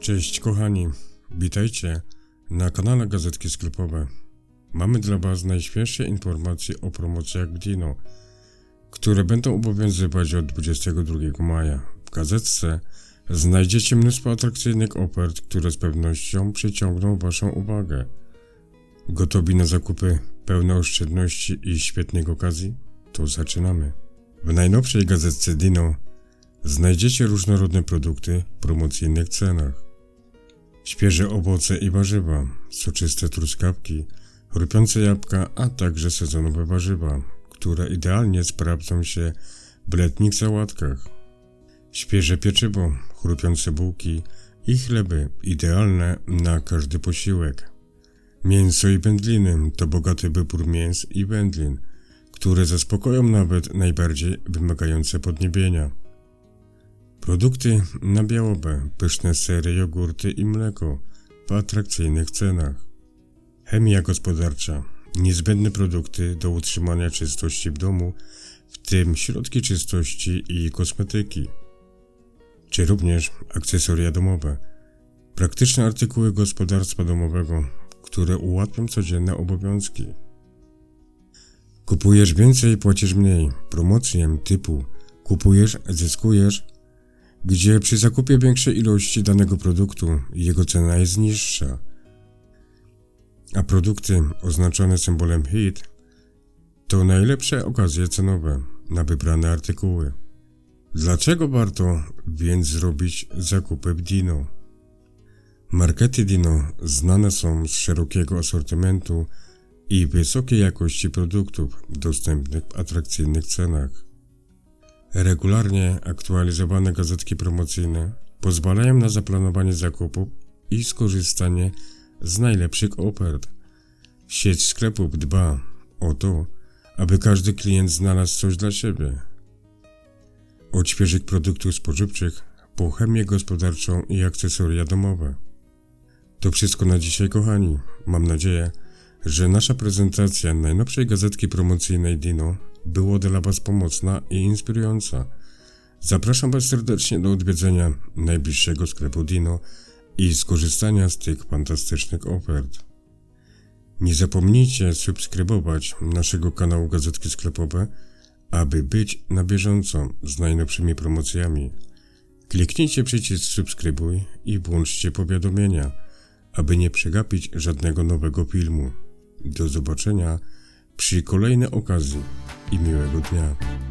Cześć kochani, witajcie na kanale Gazetki Sklepowe. Mamy dla Was najświeższe informacje o promocjach Dino, które będą obowiązywać od 22 maja. W gazetce znajdziecie mnóstwo atrakcyjnych ofert, które z pewnością przyciągną Waszą uwagę. Gotowi na zakupy pełne oszczędności i świetnych okazji? To zaczynamy. W najnowszej gazetce Dino znajdziecie różnorodne produkty w promocyjnych cenach. Świeże owoce i warzywa, soczyste truskawki, chrupiące jabłka, a także sezonowe warzywa, które idealnie sprawdzą się w letnich sałatkach. Świeże pieczywo, chrupiące bułki i chleby, idealne na każdy posiłek. Mięso i wędliny to bogaty wybór mięs i wędlin, które zaspokoją nawet najbardziej wymagające podniebienia. Produkty nabiałowe, pyszne sery, jogurty i mleko w atrakcyjnych cenach. Chemia gospodarcza, niezbędne produkty do utrzymania czystości w domu, w tym środki czystości i kosmetyki. Czy również akcesoria domowe, praktyczne artykuły gospodarstwa domowego, które ułatwią codzienne obowiązki. Kupujesz więcej, płacisz mniej. Promocję typu kupujesz, zyskujesz gdzie przy zakupie większej ilości danego produktu jego cena jest niższa, a produkty oznaczone symbolem HIT to najlepsze okazje cenowe na wybrane artykuły. Dlaczego warto więc zrobić zakupy w Dino? Markety Dino znane są z szerokiego asortymentu i wysokiej jakości produktów dostępnych w atrakcyjnych cenach. Regularnie aktualizowane gazetki promocyjne pozwalają na zaplanowanie zakupów i skorzystanie z najlepszych ofert. Sieć sklepów dba o to, aby każdy klient znalazł coś dla siebie. Od świeżych produktów spożywczych po chemię gospodarczą i akcesoria domowe. To wszystko na dzisiaj, kochani. Mam nadzieję, że nasza prezentacja najnowszej gazetki promocyjnej Dino było dla Was pomocna i inspirująca. Zapraszam Was serdecznie do odwiedzenia najbliższego sklepu Dino i skorzystania z tych fantastycznych ofert. Nie zapomnijcie subskrybować naszego kanału Gazetki Sklepowe, aby być na bieżąco z najnowszymi promocjami. Kliknijcie przycisk subskrybuj i włączcie powiadomienia, aby nie przegapić żadnego nowego filmu. Do zobaczenia przy kolejnej okazji miłego dnia.